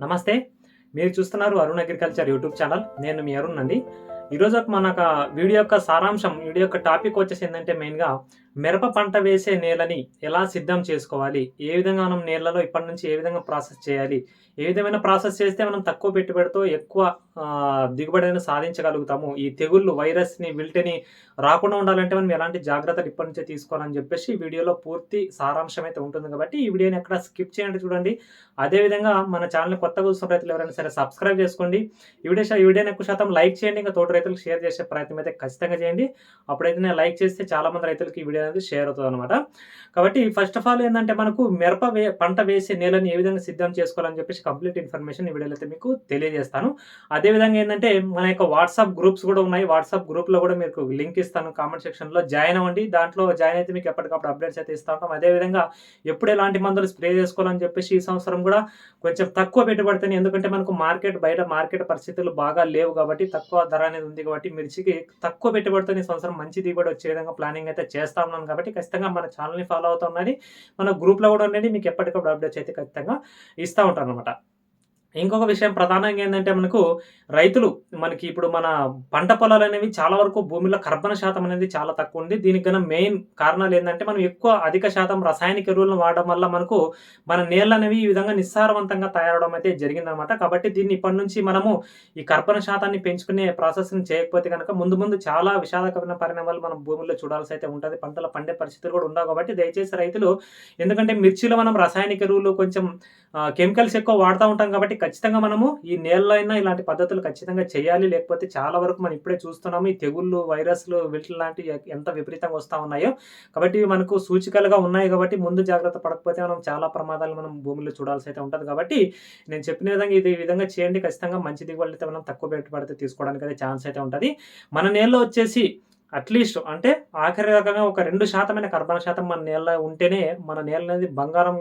నమస్తే. మీరు చూస్తున్నారు అరుణ్ అగ్రికల్చర్ యూట్యూబ్ ఛానల్. నేను మీ అరుణ్ అండి ఈరోజు మన వీడియో యొక్క సారాంశం వీడియో యొక్క టాపిక్ వచ్చేసి ఏంటంటే మెయిన్గా మిరప పంట వేసే నేలని ఎలా సిద్ధం చేసుకోవాలి? ఏ విధంగా మనం నేలలో ఇప్పటి నుంచి ఏ విధంగా ప్రాసెస్ చేయాలి? ఏ విధమైన ప్రాసెస్ చేస్తే మనం తక్కువ పెట్టుబడితో ఎక్కువ దిగుబడి దిగుబడిని సాధించగలుగుతాము? ఈ తెగుళ్ళు వైరస్ని విల్టిని రాకుండా ఉండాలంటే మనం ఎలాంటి జాగ్రత్తలు ఇప్పటి నుంచే తీసుకోవాలని చెప్పేసి వీడియోలో పూర్తి సారాంశం అయితే ఉంటుంది కాబట్టి ఈ వీడియోని ఎక్కడ స్కిప్ చేయండి చూడండి. అదేవిధంగా మన ఛానల్ కొత్తగా చూస్తున్న రైతులు ఎవరైనా సరే సబ్స్క్రైబ్ చేసుకోండి. ఈ వీడియో ఈ వీడియోని ఎక్కువ శాతం లైక్ చేయండి. ఇంకా తోటి రైతులకు షేర్ చేసే ప్రయత్నం అయితే ఖచ్చితంగా చేయండి. అప్పుడైతే నేను లైక్ చేస్తే చాలామంది రైతులకు రైతులకి ఈ వీడియో అనేది షేర్ అవుతుంది అనమాట కాబట్టి ఫస్ట్ ఆఫ్ ఆల్ ఏంటంటే మనకు మిరప వే పంట వేసే నేలని ఏ విధంగా సిద్ధం చేసుకోవాలని చెప్పేసి కంప్లీట్ ఇన్ఫర్మేషన్ ఈ వీడియోలో అయితే మీకు తెలియజేస్తాను. అదేవిధంగా ఏంటంటే మన యొక్క వాట్సాప్ గ్రూప్స్ కూడా ఉన్నాయి. వాట్సాప్ గ్రూప్లో కూడా మీకు లింక్ ఇస్తాను కామెంట్ సెక్షన్లో జాయిన్ అవ్వండి. దాంట్లో జాయిన్ అయితే మీకు ఎప్పటికప్పుడు అప్డేట్స్ అయితే ఇస్తా ఉంటాం. అదేవిధంగా ఎప్పుడు ఎలాంటి మందులు స్ప్రే చేసుకోవాలని చెప్పేసి ఈ సంవత్సరం కూడా కొంచెం తక్కువ పెట్టుబడితేనే ఎందుకంటే మనకు మార్కెట్ బయట మార్కెట్ పరిస్థితులు బాగా లేవు కాబట్టి తక్కువ ధర అనేది ఉంది కాబట్టి మిర్చికి తక్కువ పెట్టుబడితో ఈ సంవత్సరం మంచి దిగుబడి వచ్చే విధంగా ప్లానింగ్ అయితే చేస్తాం ఉన్నాను కాబట్టి ఖచ్చితంగా మన ఛానల్ని ఫాలో అవుతా ఉండండి. మన గ్రూప్లో కూడా ఉండండి. మీకు ఎప్పటికప్పుడు అప్డేట్స్ అయితే ఖచ్చితంగా ఇస్తూ ఉంటాను అనమాట ఇంకొక విషయం ప్రధానంగా ఏంటంటే మనకు రైతులు మనకి ఇప్పుడు మన పంట పొలాలు అనేవి చాలా వరకు భూమిలో కర్బన శాతం అనేది చాలా తక్కువ ఉంది. దీనికి గన మెయిన్ కారణాలు ఏంటంటే మనం ఎక్కువ అధిక శాతం రసాయనిక ఎరువులను వాడడం వల్ల మనకు మన నేళ్ళు అనేవి ఈ విధంగా నిస్సారవంతంగా తయారవడం అయితే జరిగిందనమాట కాబట్టి దీన్ని ఇప్పటి నుంచి మనము ఈ కర్బన శాతాన్ని పెంచుకునే ప్రాసెస్ని చేయకపోతే కనుక ముందు ముందు చాలా విషాదకరమైన పరిణామాలు మనం భూమిలో చూడాల్సి అయితే ఉంటుంది. పంటలు పండే పరిస్థితులు కూడా ఉండవు కాబట్టి దయచేసి రైతులు ఎందుకంటే మిర్చిలో మనం రసాయనిక ఎరువులు కొంచెం కెమికల్స్ ఎక్కువ వాడుతూ ఉంటాం కాబట్టి ఖచ్చితంగా మనము ఈ నేలలో అయినా ఇలాంటి పద్ధతులు ఖచ్చితంగా చేయాలి. లేకపోతే చాలా వరకు మనం ఇప్పుడే చూస్తున్నాము ఈ తెగుళ్ళు వైరస్లు వీటి లాంటివి ఎంత విపరీతంగా వస్తూ ఉన్నాయో. కాబట్టి ఇవి మనకు సూచికలుగా ఉన్నాయి కాబట్టి ముందు జాగ్రత్త పడకపోతే మనం చాలా ప్రమాదాలు మనం భూమిలో చూడాల్సి అయితే ఉంటుంది. కాబట్టి నేను చెప్పిన విధంగా ఇది విధంగా చేయండి. ఖచ్చితంగా మంచి దిగుబడి అయితే మనం తక్కువ పెట్టుబడితే తీసుకోవడానికి అయితే ఛాన్స్ అయితే ఉంటుంది. మన నేలలో వచ్చేసి అట్లీస్ట్ అంటే ఆఖరి రకంగా ఒక రెండు శాతమైన కర్బన శాతం మన నేల ఉంటేనే మన నేల అనేది బంగారం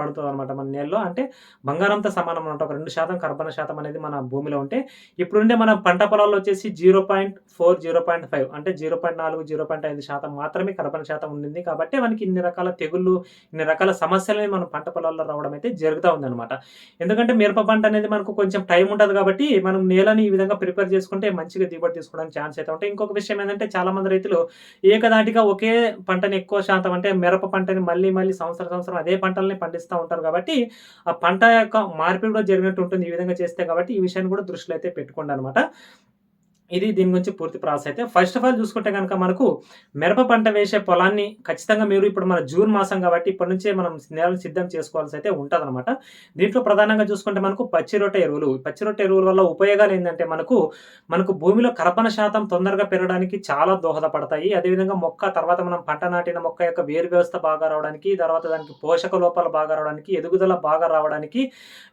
పడుతుంది అనమాట మన నేలలో. అంటే బంగారంతో సమానం అనమాట ఒక రెండు శాతం కర్బన శాతం అనేది మన భూమిలో ఉంటే ఇప్పుడుండే మన పంట పొలాల్లో వచ్చేసి zero point four zero point five అంటే జీరో పాయింట్ నాలుగు జీరో పాయింట్ ఐదు శాతం మాత్రమే కర్బన శాతం ఉండింది. కాబట్టి మనకి ఇన్ని రకాల తెగుళ్ళు ఇన్ని రకాల సమస్యలని మనం పంట పొలాల్లో రావడం అయితే జరుగుతూ ఉందన్నమాట. ఎందుకంటే మిరప పంట అనేది మనకు కొంచెం టైం ఉంటుంది కాబట్టి మనం నేలని ఈ విధంగా ప్రిపేర్ చేసుకుంటే మంచిగా దిగుబడి తీసుకోవడానికి ఛాన్స్ అయితే ఉంటాయి. ఇంకొక విషయం ఏంటంటే చాలా మంది రైతులు ఏకదాటిగా ఒకే పంటని ఎక్కువ శాతం అంటే మిరప పంటని మళ్ళీ మళ్ళీ సంవత్సరం సంవత్సరం అదే పంటల్ని పండిస్తూ ఉంటారు కాబట్టి ఆ పంట యొక్క మార్పిడి కూడా జరిగినట్టు ఉంటుంది ఈ విధంగా చేస్తే కాబట్టి ఈ విషయాన్ని కూడా దృష్టిలో అయితే పెట్టుకోండి అనమాట ఇది దీని గురించి పూర్తి ప్రాసెస్ అయితే. ఫస్ట్ ఆఫ్ ఆల్ చూసుకుంటే కనుక మనకు మిరప పంట వేసే పొలాన్ని ఖచ్చితంగా మీరు ఇప్పుడు మన జూన్ మాసం కాబట్టి ఇప్పటి నుంచే మనం నేలను సిద్ధం చేసుకోవాల్సి అయితే ఉంటుంది దీంట్లో ప్రధానంగా చూసుకుంటే మనకు పచ్చిరొట్ట ఎరువులు. పచ్చిరొట్ట ఎరువుల వల్ల ఉపయోగాలు ఏంటంటే మనకు మనకు భూమిలో కర్బన శాతం తొందరగా పెరగడానికి చాలా దోహదపడతాయి. అదేవిధంగా మొక్క తర్వాత మనం పంట నాటిన మొక్క యొక్క వేరు వ్యవస్థ బాగా రావడానికి తర్వాత దానికి పోషక లోపాలు బాగా రావడానికి ఎదుగుదల బాగా రావడానికి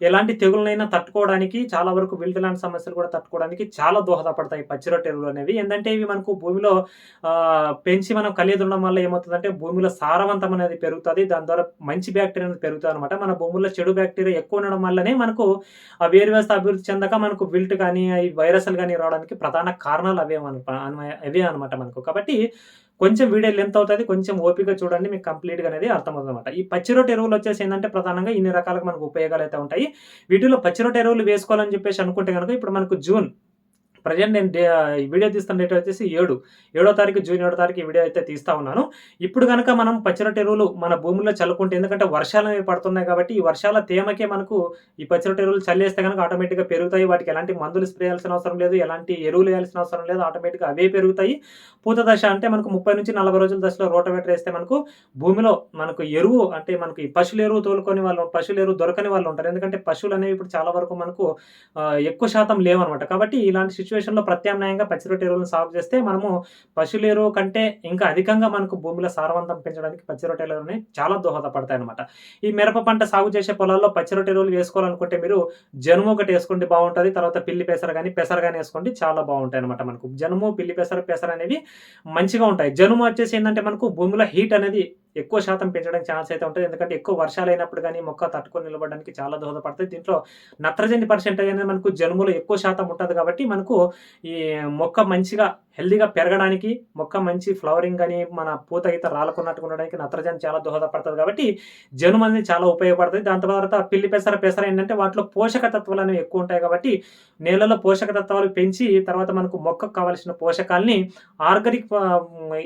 ఎలాంటి తెగులనైనా తట్టుకోవడానికి చాలా వరకు విల్ట్ లాంటి సమస్యలు కూడా తట్టుకోవడానికి చాలా దోహదపడతాయి. పచ్చిరొట్ట ఎరువులు అనేవి. ఏంటంటే ఇవి మనకు భూమిలో పెంచి మనం కలిగి ఉండడం వల్ల ఏమవుతుందంటే భూమిలో సారవంతం అనేది పెరుగుతుంది. దాని ద్వారా మంచి బ్యాక్టీరియా అనేది పెరుగుతుంది అనమాట మన భూముల్లో చెడు బ్యాక్టీరియా ఎక్కువ ఉండడం వల్లనే మనకు ఆ వేరు వ్యవస్థ అభివృద్ధి చెందక మనకు విల్ట్ కానీ ఈ వైరస్లు కానీ రావడానికి ప్రధాన కారణాలు అవే అవే అనమాట మనకు. కాబట్టి కొంచెం వీడియో లెంత్ అవుతుంది కొంచెం ఓపిక చూడండి మీకు కంప్లీట్గా అనేది అర్థమవుతుంది అనమాట ఈ పచ్చిరొట్ట ఎరువులు వచ్చేసి ఏంటంటే ప్రధానంగా ఇన్ని రకాలుగా మనకు ఉపయోగాలు అయితే ఉంటాయి. వీటిలో పచ్చిరొట్ట ఎరువులు వేసుకోవాలని చెప్పేసి అనుకుంటే కనుక ఇప్పుడు మనకు జూన్ ప్రజెంట్ నేను ఈ వీడియో తీస్తున్న డేట్ వచ్చేసి ఏడు. ఏడో తారీఖు జూన్ ఏడో తారీఖు ఈ వీడియో అయితే తీస్తా ఉన్నాను. ఇప్పుడు కనుక మనం పచ్చిరొట్టె ఎరువులు మన భూమిలో చల్లుకుంటే ఎందుకంటే వర్షాలు అనేవి పడుతున్నాయి కాబట్టి ఈ వర్షాల తేమకే మనకు ఈ పచ్చిరొట్టె ఎరువులు చల్లేస్తే కనుక ఆటోమేటిక్గా పెరుగుతాయి. వాటికి ఎలాంటి మందులు స్ప్రే చేయాల్సిన అవసరం లేదు. ఎలాంటి ఎరువులు వేయాల్సిన అవసరం లేదు. ఆటోమేటిక్గా అవే పెరుగుతాయి. పూత దశ అంటే మనకు ముప్పై నుంచి నలభై రోజుల దశలో రోటవేటర్ వేస్తే మనకు భూమిలో మనకు ఎరువు అంటే మనకు ఈ పశువుల ఎరువు తోలుకొని వాళ్ళు పశువుల ఎరువు దొరకని వాళ్ళు ఉంటారు. ఎందుకంటే పశువులు అనేవి ఇప్పుడు చాలా వరకు మనకు ఎక్కువ శాతం లేవన్నమాట. కాబట్టి ఇలాంటి సిచ్యువేషన్లో ప్రత్యామ్నాయంగా పచ్చిరొట్ట ఎరువులను సాగు చేస్తే మనము పశువుల ఎరువు కంటే ఇంకా అధికంగా మనకు భూమిలో సారవంతం పెంచడానికి పచ్చిరొట్ట ఎరువులని చాలా దోహదపడతాయి అనమాట ఈ మిరప పంట సాగు చేసే పొలాల్లో పచ్చిరొట్ట ఎరువులు వేసుకోవాలనుకుంటే మీరు జనుము ఒకటి వేసుకోండి బాగుంటుంది తర్వాత పిల్లి పెసర కానీ పెసర కానీ వేసుకోండి చాలా బాగుంటాయి అనమాట మనకు. జనుము పిల్లి పెసర పెసర అనేవి మంచిగా ఉంటాయి. జనుము వచ్చేసి ఏంటంటే మనకు భూమిలో హీట్ అనేది ఎక్కువ శాతం పెంచడానికి ఛాన్స్ అయితే ఉంటుంది. ఎందుకంటే ఎక్కువ వర్షాలు అయినప్పుడు కానీ మొక్క తట్టుకొని నిలబడడానికి చాలా దోహదపడుతుంది దీంట్లో నత్రజని పర్సెంటేజ్ అనేది మనకు జనుములో ఎక్కువ శాతం ఉంటుంది కాబట్టి మనకు ఈ మొక్క మంచిగా హెల్దీగా పెరగడానికి మొక్క మంచి ఫ్లవరింగ్ కానీ మన పూత గీత రాలకున్నట్టుగా ఉండడానికి నత్రజని చాలా దోహదపడుతుంది కాబట్టి జనుము అనేది చాలా ఉపయోగపడుతుంది. దాని తర్వాత పిల్లి పెసర పెసర ఏంటంటే వాటిలో పోషక తత్వాలు అనేవి ఎక్కువ ఉంటాయి కాబట్టి నేలలో పోషక తత్వాలు పెంచి తర్వాత మనకు మొక్కకు కావాల్సిన పోషకాల్ని ఆర్గానిక్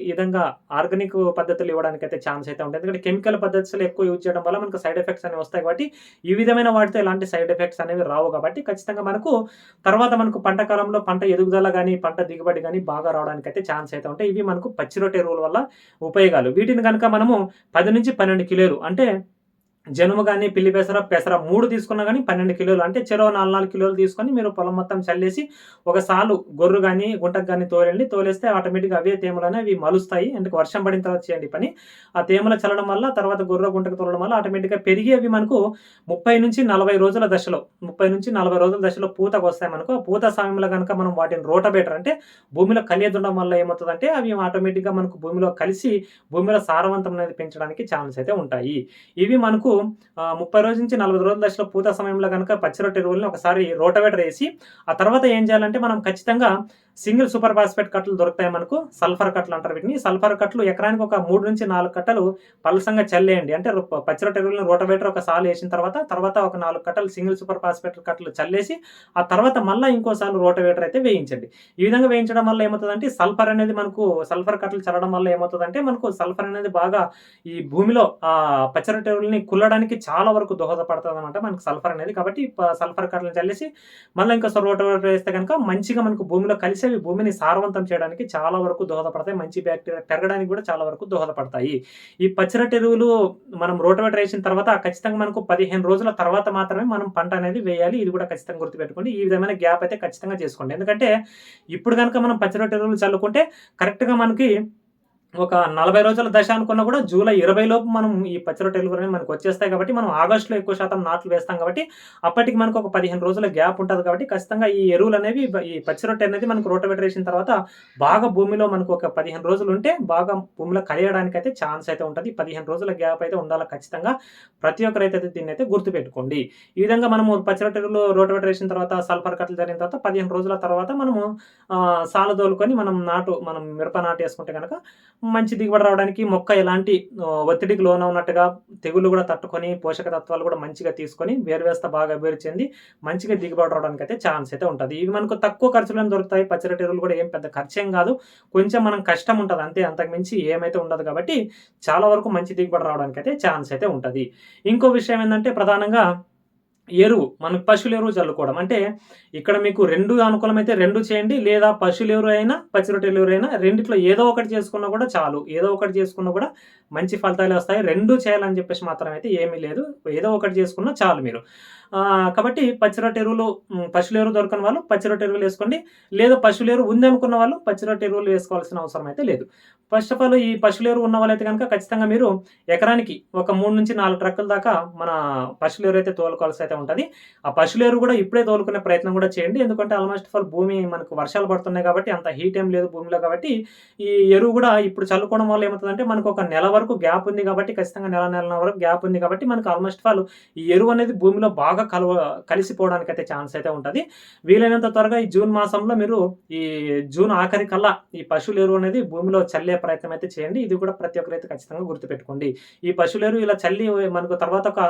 విధంగా ఆర్గానిక్ పద్ధతులు ఇవ్వడానికి అయితే ఛాన్స్ ఛాన్స్ అయితే ఉంటుంది ఎందుకంటే కెమికల్ పద్ధతులు ఎక్కువ యూజ్ చేయడం వల్ల మనకు సైడ్ ఎఫెక్ట్స్ అనేవి వస్తాయి కాబట్టి ఈ విధమైన వాటితో ఎలాంటి సైడ్ ఎఫెక్ట్స్ అనేవి రావు కాబట్టి ఖచ్చితంగా మనకు తర్వాత మనకు పంట కాలంలో పంట ఎదుగుదల కానీ పంట దిగుబడి కానీ బాగా రావడానికి అయితే ఛాన్స్ అయితే ఉంటాయి. ఇవి మనకు పచ్చిరొట్టె ఎరువుల వల్ల ఉపయోగాలు. వీటిని కనుక మనము పది నుంచి పన్నెండు కిలోలు అంటే జనుము కానీ పిల్లి పెసర పెసర మూడు తీసుకున్నా కానీ పన్నెండు కిలోలు. అంటే చెరో నాలుగు నాలుగు కిలోలు తీసుకొని మీరు పొలం మొత్తం చల్లేసి ఒక సాలు గొర్రు కానీ గుంటకు కానీ తోలండి తోలేస్తే ఆటోమేటిక్గా అవే తేమలు అవి మలుస్తాయి. అంటే వర్షం పడిన తర్వాత చేయండి పని. ఆ తేమల చల్లడం వల్ల తర్వాత గొర్రె గుంటకు తోలడం వల్ల ఆటోమేటిక్గా పెరిగి అవి మనకు ముప్పై నుంచి నలభై రోజుల దశలో ముప్పై నుంచి నలభై రోజుల దశలో పూతకు వస్తాయి మనకు. ఆ పూత సమయంలో కనుక మనం వాటిని రోటబేటర్ అంటే భూమిలో కలియదుండడం వల్ల ఏమవుతుందంటే అవి ఆటోమేటిక్గా మనకు భూమిలో కలిసి భూమిలో సారవంతం అనేది పెంచడానికి ఛాన్స్ అయితే ఉంటాయి. ఇవి మనకు ముప్పై రోజుల నుంచి నలభై రోజుల దశలో పూత సమయంలో కనుక పచ్చిరొట్టె ఎరువులను ఒకసారి రోటవేటర్ వేసి ఆ తర్వాత ఏం చేయాలంటే మనం ఖచ్చితంగా సింగిల్ సూపర్ ఫాస్ఫేట్ కట్టలు దొరుకుతాయి మనకు. సల్ఫర్ కట్టలు అంటారు వీటిని. సల్ఫర్ కట్టలు ఎకరానికి ఒక మూడు నుంచి నాలుగు కట్టలు పలసంగా చల్లేయండి. అంటే పచ్చిరొట్ట ఎరువులను రోటవేటర్ ఒక సాలు వేసిన తర్వాత తర్వాత ఒక నాలుగు కట్టలు సింగిల్ సూపర్ ఫాస్ఫేట్ కట్టలు చల్లేసి ఆ తర్వాత మళ్ళీ ఇంకోసారి రోటవేటర్ అయితే వేయించండి. ఈ విధంగా వేయించడం వల్ల ఏమవుతుందంటే సల్ఫర్ అనేది మనకు సల్ఫర్ కట్టలు చల్లడం వల్ల ఏమవుతుందంటే మనకు సల్ఫర్ అనేది బాగా ఈ భూమిలో ఆ పచ్చిరొట్టె ఎరువులని కుల్లడానికి చాలా వరకు దోహదపడుతుంది అనమాట మనకు సల్ఫర్ అనేది. కాబట్టి సల్ఫర్ కట్టలు చల్లేసి మళ్ళీ ఇంకోసారి రోటవేటర్ వేస్తే కనుక మంచిగా మనకు భూమిలో కలిసి అవి భూమిని సారవంతం చేయడానికి చాలా వరకు దోహదపడతాయి. మంచి బ్యాక్టీరియా పెరగడానికి కూడా చాలా వరకు దోహదపడతాయి. ఈ పచ్చిరొట్ట ఎరువులు మనం రోటవేటర్ వేసిన తర్వాత ఖచ్చితంగా మనకు పదిహేను రోజుల తర్వాత మాత్రమే మనం పంట అనేది వేయాలి. ఇది కూడా ఖచ్చితంగా గుర్తుపెట్టుకోండి. ఈ విధమైన గ్యాప్ అయితే ఖచ్చితంగా చేసుకోండి. ఎందుకంటే ఇప్పుడు కనుక మనం పచ్చిరొట్ట ఎరువులు చల్లుకుంటే కరెక్ట్గా మనకి ఒక నలభై రోజుల దశ అనుకున్నా కూడా జూలై ఇరవై లోపు మనం ఈ పచ్చిరొట్టె ఎలుగురు అనేవి మనకు వచ్చేస్తాయి కాబట్టి మనం ఆగస్టులో ఎక్కువ శాతం నాట్లు వేస్తాం కాబట్టి అప్పటికి మనకు ఒక పదిహేను రోజుల గ్యాప్ ఉంటుంది కాబట్టి ఖచ్చితంగా ఈ ఎరువులు అనేవి ఈ పచ్చిరొట్టె అనేది మనకు రోటవేటర్ వేసిన తర్వాత బాగా భూమిలో మనకు ఒక పదిహేను రోజులు ఉంటే బాగా భూమిలో కలియడానికి అయితే ఛాన్స్ అయితే ఉంటుంది. పదిహేను రోజుల గ్యాప్ అయితే ఉండాలి ఖచ్చితంగా. ప్రతి ఒక్కరైతే దీన్ని అయితే గుర్తుపెట్టుకోండి. ఈ విధంగా మనము పచ్చిరొట్టె ఎరువులు రోటవేటర్ వేసిన తర్వాత సల్ఫర్ కట్టలు జరిగిన తర్వాత పదిహేను రోజుల తర్వాత మనము సాల దోలుకొని మనం నాటు మనం మిరప నాటు వేసుకుంటే కనుక మంచి దిగుబడి రావడానికి మొక్క ఎలాంటి ఒత్తిడికి లోన ఉన్నట్టుగా తెగుళ్ళు కూడా తట్టుకొని పోషక తత్వాలు కూడా మంచిగా తీసుకొని వేరువేస్త బాగా అభివృద్ధి చెంది మంచిగా దిగుబడి రావడానికి అయితే ఛాన్స్ అయితే ఉంటుంది. ఇవి మనకు తక్కువ ఖర్చులోనే దొరుకుతాయి? పచ్చరటి ఎరువులు కూడా ఏం పెద్ద ఖర్చేం కాదు. కొంచెం మనం కష్టం ఉంటుంది అంతే. అంతకుమించి ఏమైతే ఉండదు కాబట్టి చాలా వరకు మంచి దిగుబడి రావడానికి అయితే ఛాన్స్ అయితే ఉంటుంది. ఇంకో విషయం ఏంటంటే ప్రధానంగా ఎరువు మనకు పశువుల ఎరువు చల్లుకోవడం. అంటే ఇక్కడ మీకు రెండు అనుకూలమైతే రెండు చేయండి లేదా పశువుల ఎరువు అయినా పచ్చిరొట్టెల ఎరువు అయినా రెండిట్లో ఏదో ఒకటి చేసుకున్నా కూడా చాలు. ఏదో ఒకటి చేసుకున్నా కూడా మంచి ఫలితాలు వస్తాయి. రెండు చేయాలని చెప్పేసి మాత్రం అయితే ఏమీ లేదు. ఏదో ఒకటి చేసుకున్నా చాలు మీరు. కాబట్టి పచ్చిరొట్టె ఎరువులు పశువుల ఎరువు దొరకని వాళ్ళు పచ్చిరొట్టె ఎరువులు వేసుకోండి. లేదా పశువుల ఎరువు ఉంది అనుకున్న వాళ్ళు పచ్చిరొట్టె ఎరువులు వేసుకోవాల్సిన అవసరం అయితే లేదు. ఫస్ట్ ఆఫ్ ఆల్ ఈ పశువుల ఎరువు ఉన్న వాళ్ళైతే కనుక ఖచ్చితంగా మీరు ఎకరానికి ఒక మూడు నుంచి నాలుగు ట్రక్కుల దాకా మన పశువుల ఎరువు అయితే తోలుకోవాల్సి అయితే ఉంటుంది. ఆ పశువుల ఎరువు కూడా ఇప్పుడే తోలుకునే ప్రయత్నం కూడా చేయండి. ఎందుకంటే ఆల్మోస్ట్ ఆల్ భూమి మనకు వర్షాలు పడుతున్నాయి కాబట్టి అంత హీట్ ఏం లేదు భూమిలో కాబట్టి ఈ ఎరువు కూడా ఇప్పుడు చల్లుకోవడం వల్ల ఏమవుతుందంటే మనకు ఒక నెల వరకు గ్యాప్ ఉంది కాబట్టి ఖచ్చితంగా నెల నెల వరకు గ్యాప్ ఉంది కాబట్టి మనకు ఆల్మోస్ట్ ఆల్ ఈ ఎరువు అనేది భూమిలో బాగా బాగా కలవ కలిసిపోవడానికి అయితే ఛాన్స్ అయితే ఉంటుంది. వీలైనంత త్వరగా ఈ జూన్ మాసంలో మీరు ఈ జూన్ ఆఖరి కల్లా ఈ పశువుల ఎరువు అనేది భూమిలో చల్లే ప్రయత్నం అయితే చేయండి. ఇది కూడా ప్రతి ఒక్కరైతే ఖచ్చితంగా గుర్తుపెట్టుకోండి. ఈ పశువుల ఎరువు ఇలా చల్లి మనకు తర్వాత ఒక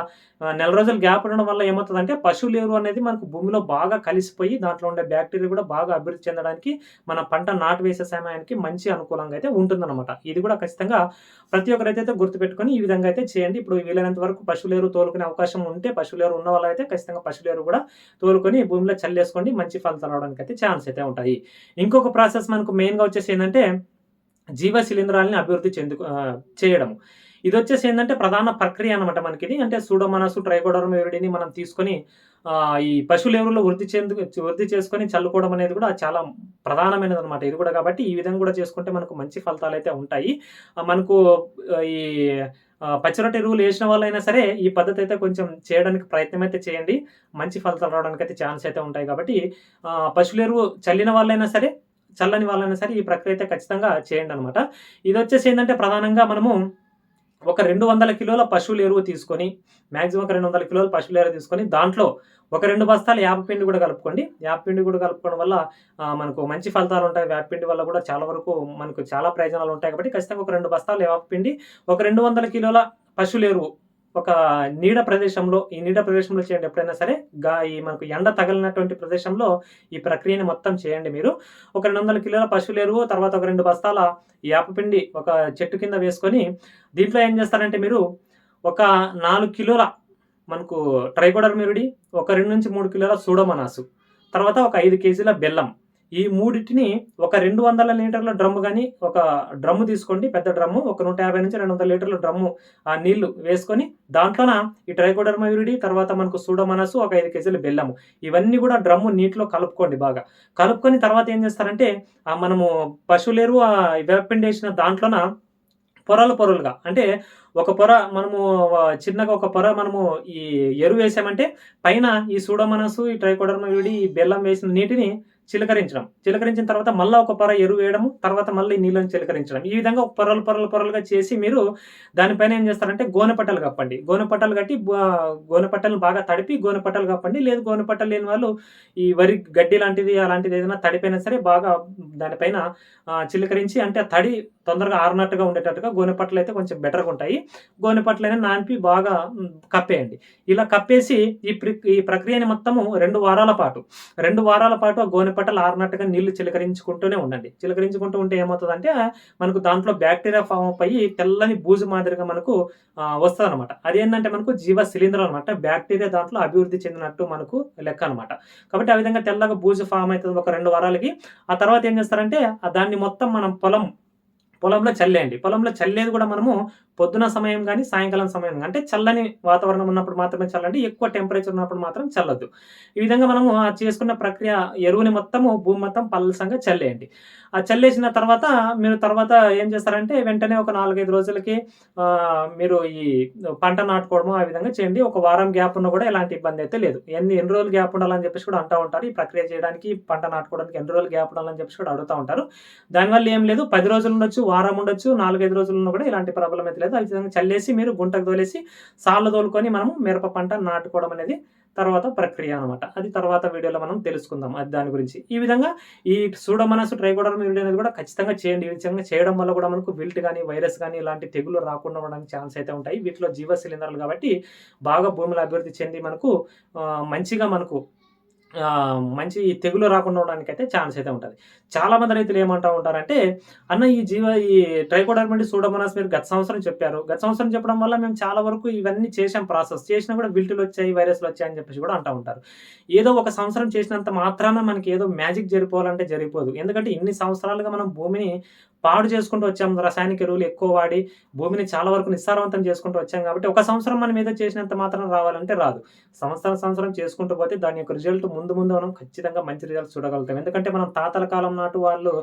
నెల రోజులు గ్యాప్ ఉండడం వల్ల ఏమవుతుందంటే పశువుల ఎరువు అనేది మనకు భూమిలో బాగా కలిసిపోయి దాంట్లో ఉండే బ్యాక్టీరియా కూడా బాగా అభివృద్ధి చెందడానికి మన పంట నాటు వేసే సమయానికి మంచి అనుకూలంగా అయితే ఉంటుందన్నమాట. ఇది కూడా ఖచ్చితంగా ప్రతి ఒక్కరైతే గుర్తుపెట్టుకొని ఈ విధంగా అయితే చేయండి. ఇప్పుడు వీలైనంత వరకు పశువులేరు ఎరువు తోలుకునే అవకాశం ఉంటే పశువులేరు ఎరువు ఉన్న వాళ్ళ అయితే ఖచ్చితంగా పశువులేరు కూడా తోలుకొని భూమిలో చల్లేసుకోండి మంచి ఫలితాలు రావడానికి అయితే ఛాన్స్ అయితే ఉంటాయి. ఇంకొక ప్రాసెస్ మనకు మెయిన్గా వచ్చేసి ఏంటంటే జీవ శిలీంధ్రాలని అభివృద్ధి చెందు చేయడం ఇది వచ్చేసి ఏంటంటే ప్రధాన ప్రక్రియ అనమాట మనకి ఇది అంటే సూడోమనసు ట్రైకోడర్మ విరిడిని మనం తీసుకొని ఈ పశువుల ఎరువులు వృద్ధి చెందు వృద్ధి చేసుకొని చల్లుకోవడం అనేది కూడా చాలా ప్రధానమైనది అనమాట ఇది కూడా కాబట్టి ఈ విధంగా కూడా చేసుకుంటే మనకు మంచి ఫలితాలు అయితే ఉంటాయి మనకు ఈ పచ్చిరొట్ట ఎరువులు వేసిన వాళ్ళైనా సరే ఈ పద్ధతి అయితే కొంచెం చేయడానికి ప్రయత్నం అయితే చేయండి. మంచి ఫలితాలు రావడానికి అయితే ఛాన్స్ అయితే ఉంటాయి కాబట్టి పశువుల ఎరువు చల్లిన వాళ్ళైనా సరే చల్లని వాళ్ళైనా సరే ఈ ప్రక్రియ అయితే ఖచ్చితంగా చేయండి అనమాట ఇది వచ్చేసి ఏంటంటే ప్రధానంగా మనము ఒక రెండు వందల కిలోల పశువుల ఎరువు తీసుకొని మ్యాక్సిమం ఒక రెండు వందల కిలోల పశువుల ఎరువు తీసుకొని దాంట్లో ఒక రెండు బస్తాలు యాపపిండి కూడా కలుపుకోండి. యాపపిండి కూడా కలుపుకోవడం వల్ల మనకు మంచి ఫలితాలు ఉంటాయి. వేపపిండి వల్ల కూడా చాలా వరకు మనకు చాలా ప్రయోజనాలు ఉంటాయి కాబట్టి ఖచ్చితంగా ఒక రెండు బస్తాలు యాపపిండి ఒక రెండు వందల కిలోల పశువుల ఎరువు ఒక నీడ ప్రదేశంలో ఈ నీడ ప్రదేశంలో చేయండి ఎప్పుడైనా సరే గా ఈ మనకు ఎండ తగిలినటువంటి ప్రదేశంలో ఈ ప్రక్రియని మొత్తం చేయండి మీరు. ఒక రెండు వందల కిలోల పశువుల ఎరువు తర్వాత ఒక రెండు బస్తాల యాపపిండి ఒక చెట్టు కింద వేసుకొని దీంట్లో ఏం చేస్తారంటే మీరు ఒక నాలుగు కిలోల మనకు ట్రైకోడర్ మిరుడి ఒక రెండు నుంచి మూడు కిలోల సూడోమనాసు తర్వాత ఒక ఐదు కేజీల బెల్లం ఈ మూడింటిని ఒక రెండు వందల లీటర్ల డ్రమ్ము కానీ ఒక డ్రమ్ము తీసుకోండి పెద్ద డ్రమ్ము ఒక నూట యాభై నుంచి రెండు వందల లీటర్ల డ్రమ్ము ఆ నీళ్ళు వేసుకొని దాంట్లోన ఈ ట్రైకోడర్మవిరిడి తర్వాత మనకు సూడోమనసు ఒక ఐదు కేజీలు బెల్లము. ఇవన్నీ కూడా డ్రమ్ము నీటిలో కలుపుకోండి బాగా. కలుపుకొని తర్వాత ఏం చేస్తారంటే మనము పశువులేరు ఆ వేపిండేసిన దాంట్లోన పొరలు పొరలుగా అంటే ఒక పొర మనము చిన్నగా ఒక పొర మనము ఈ ఎరువు వేసామంటే పైన ఈ సూడమనసు ఈ ట్రైకోడర్మ విడి ఈ బెల్లం వేసిన నీటిని చిలకరించడం. చిలకరించిన తర్వాత మళ్ళీ ఒక పొర ఎరువు వేయడము తర్వాత మళ్ళీ నీళ్ళని చిలకరించడం. ఈ విధంగా పొరలు పొరలు పొరలుగా చేసి మీరు దానిపైన ఏం చేస్తారంటే గోనెపట్టలు కప్పండి. గోనెపట్టలు కట్టి గోనెపట్టలను బాగా తడిపి గోనెపట్టలు కప్పండి. లేదు గోనెపట్టలు లేని వాళ్ళు ఈ వరి గడ్డి లాంటిది అలాంటిది ఏదైనా తడిపోయినా సరే బాగా దానిపైన చిలకరించి అంటే ఆ తడి తొందరగా ఆరినట్టుగా ఉండేటట్టుగా గోనెపట్టలు అయితే కొంచెం బెటర్గా ఉంటాయి. గోనెపట్టలైనా నానిపి బాగా కప్పేయండి. ఇలా కప్పేసి ఈ ఈ ప్రక్రియని మొత్తము రెండు వారాల పాటు రెండు వారాల పాటు ఆ గోనెపట్టలు ఆరినట్టుగా నీళ్ళు చిలకరించుకుంటూనే ఉండండి. చిలకరించుకుంటూ ఉంటే ఏమవుతుందంటే మనకు దాంట్లో బ్యాక్టీరియా ఫామ్ అప్ అయ్యి తెల్లని బూజు మాదిరిగా మనకు వస్తుంది అనమాట అదేంటంటే మనకు జీవ శిలీంధ్రం అనమాట బ్యాక్టీరియా దాంట్లో అభివృద్ధి చెందినట్టు మనకు లెక్క అనమాట కాబట్టి ఆ విధంగా తెల్లగా బూజు ఫామ్ అవుతుంది ఒక రెండు వారాలకి. ఆ తర్వాత ఏం చేస్తారంటే దాన్ని మొత్తం మనం పొలం పొలంలో చల్లేయండి. పొలంలో చల్లేది కూడా మనము పొద్దున సమయం కానీ సాయంకాలం సమయం అంటే చల్లని వాతావరణం ఉన్నప్పుడు మాత్రమే చల్లండి ఎక్కువ టెంపరేచర్ ఉన్నప్పుడు మాత్రం చల్లద్దు ఈ విధంగా మనము ఆ చేసుకున్న ప్రక్రియ ఎరువుని మొత్తము భూమి మొత్తం పల్సంగా చల్లేయండి. ఆ చల్లేసిన తర్వాత మీరు తర్వాత ఏం చేస్తారంటే వెంటనే ఒక నాలుగైదు రోజులకి మీరు ఈ పంట నాటుకోవడము ఆ విధంగా చేయండి. ఒక వారం గ్యాప్ ఉన్న కూడా ఎలాంటి ఇబ్బంది అయితే లేదు. ఎన్ని ఎన్ని రోజులు గ్యాప్ ఉండాలని చెప్పేసి కూడా అంటూ ఉంటారు. ఈ ప్రక్రియ చేయడానికి పంట నాటుకోవడానికి ఎన్ని రోజులు గ్యాప్ ఉండాలని చెప్పేసి కూడా అడుగుతూ ఉంటారు. దానివల్ల ఏం లేదు. పది రోజులు ఉండొచ్చు వారం ఉండొచ్చు నాలుగైదు రోజులు ఉన్న కూడా ఇలాంటి ప్రాబ్లం అయితే లేదు. ఆ విధంగా చల్లేసి మీరు గుంటకు తోలేసి సాళ్ళు తోలుకొని మనము మిరప పంట నాటుకోవడం అనేది తర్వాత ప్రక్రియ అనమాట అది తర్వాత వీడియోలో మనం తెలుసుకుందాం అది దాని గురించి. ఈ విధంగా ఈ సూడోమనస్ ట్రైకోడర్మ వీడియో అనేది కూడా ఖచ్చితంగా చేయండి. ఈ విధంగా చేయడం వల్ల కూడా మనకు విల్ట్ కానీ వైరస్ కానీ ఇలాంటి తెగులు రాకుండా ఉండడానికి ఛాన్స్ అయితే ఉంటాయి. వీటిలో జీవ సిలిండర్లు కాబట్టి బాగా భూమిలో అభివృద్ధి చెంది మనకు మంచిగా మనకు మంచి తెగులు రాకుండా ఉండడానికి అయితే ఛాన్స్ అయితే ఉంటుంది. చాలా మంది రైతులు ఏమంటా ఉంటారంటే అన్న ఈ జీవ ఈ ట్రైకోడర్మెంట్ సూడోమోనాస్ మీరు గత సంవత్సరం చెప్పారు. గత సంవత్సరం చెప్పడం వల్ల మేము చాలా వరకు ఇవన్నీ చేసాం ప్రాసెస్ చేసినా కూడా విల్టులు వచ్చాయి వైరస్లు వచ్చాయి అని చెప్పేసి కూడా అంటూ ఉంటారు. ఏదో ఒక సంవత్సరం చేసినంత మాత్రాన మనకి ఏదో మ్యాజిక్ జరిపోవాలంటే జరిగిపోదు. ఎందుకంటే ఇన్ని సంవత్సరాలుగా మనం భూమిని పాడు చేసుకుంటూ వచ్చాం. రసాయనిక ఎరువులు ఎక్కువ వాడి భూమిని చాలా వరకు నిస్సారవంతం చేసుకుంటూ వచ్చాం కాబట్టి ఒక సంవత్సరం మనం ఏదో చేసినంత మాత్రం రావాలంటే రాదు. సంవత్సరం సంవత్సరం చేసుకుంటూ పోతే దాని యొక్క రిజల్ట్ ముందు ముందు మనం ఖచ్చితంగా మంచి రిజల్ట్స్ చూడగలుగుతాం. ఎందుకంటే మనం తాతల కాలం నాటు వాళ్ళు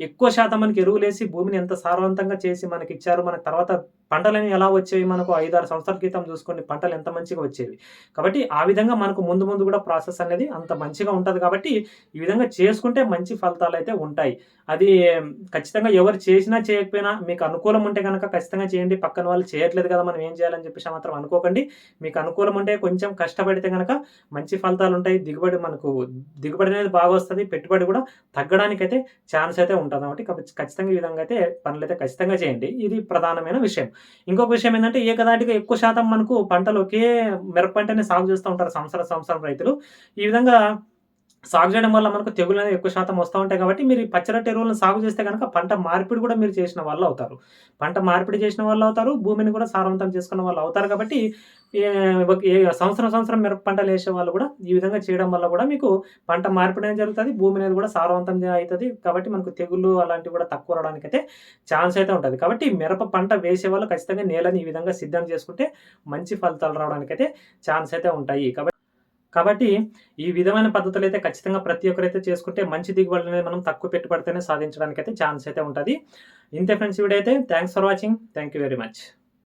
ఎక్కువ శాతం మనకి ఎరువులేసి భూమిని ఎంత సారవంతంగా చేసి మనకి ఇచ్చారు మన తర్వాత పంటలని ఎలా వచ్చేవి మనకు ఐదారు సంవత్సరాల క్రితం చూసుకొని పంటలు ఎంత మంచిగా వచ్చేవి. కాబట్టి ఆ విధంగా మనకు ముందు ముందు కూడా ప్రాసెస్ అనేది అంత మంచిగా ఉంటుంది కాబట్టి ఈ విధంగా చేసుకుంటే మంచి ఫలితాలు అయితే ఉంటాయి. అది ఖచ్చితంగా ఎవరు చేసినా చేయకపోయినా మీకు అనుకూలం ఉంటే కనుక ఖచ్చితంగా చేయండి. పక్కన వాళ్ళు చేయట్లేదు కదా మనం ఏం చేయాలని చెప్పేసి మాత్రం అనుకోకండి. మీకు అనుకూలం ఉంటే కొంచెం కష్టం కష్టపడితే కనుక మంచి ఫలితాలు ఉంటాయి దిగుబడి మనకు దిగుబడి అనేది బాగా వస్తుంది పెట్టుబడి కూడా తగ్గడానికైతే ఛాన్స్ అయితే ఉంటుంది కాబట్టి ఖచ్చితంగా ఈ విధంగా అయితే పనులు అయితే ఖచ్చితంగా చేయండి. ఇది ప్రధానమైన విషయం. ఇంకొక విషయం ఏంటంటే ఏకదాటిగా ఎక్కువ శాతం మనకు పంటలు ఒకే మిరప పంటని సాగు చేస్తూ ఉంటారు సంవత్సరం సంవత్సరం రైతులు. ఈ విధంగా సాగు చేయడం వల్ల మనకు తెగులు అనేది ఎక్కువ శాతం వస్తూ ఉంటాయి కాబట్టి మీరు పచ్చరొట్ట ఎరువులను సాగు చేస్తే కనుక పంట మార్పిడి కూడా మీరు చేసిన వాళ్ళు అవుతారు. పంట మార్పిడి చేసిన వాళ్ళు అవుతారు భూమిని కూడా సారవంతం చేసుకున్న వాళ్ళు అవుతారు కాబట్టి సంవత్సరం సంవత్సరం మిరప పంటలు వేసే వాళ్ళు కూడా ఈ విధంగా చేయడం వల్ల కూడా మీకు పంట మార్పిడి అనేది జరుగుతుంది భూమి అనేది కూడా సారవంతం అవుతుంది కాబట్టి మనకు తెగుళ్ళు అలాంటివి కూడా తక్కువ రావడానికి అయితే ఛాన్స్ అయితే ఉంటుంది. కాబట్టి మిరప పంట వేసే వాళ్ళు ఖచ్చితంగా నేలని ఈ విధంగా సిద్ధం చేసుకుంటే మంచి ఫలితాలు రావడానికి అయితే ఛాన్స్ అయితే ఉంటాయి. కాబట్టి కాబట్టి ఈ విధమైన పద్ధతులు అయితే ఖచ్చితంగా ప్రతి ఒక్కరైతే చేసుకుంటే మంచి దిగుబడి అనేది మనం తక్కువ పెట్టుబడితేనే సాధించడానికి అయితే ఛాన్స్ అయితే ఉంటుంది. ఇంతే ఫ్రెండ్స్ వీడియో అయితే thanks for watching thank you very much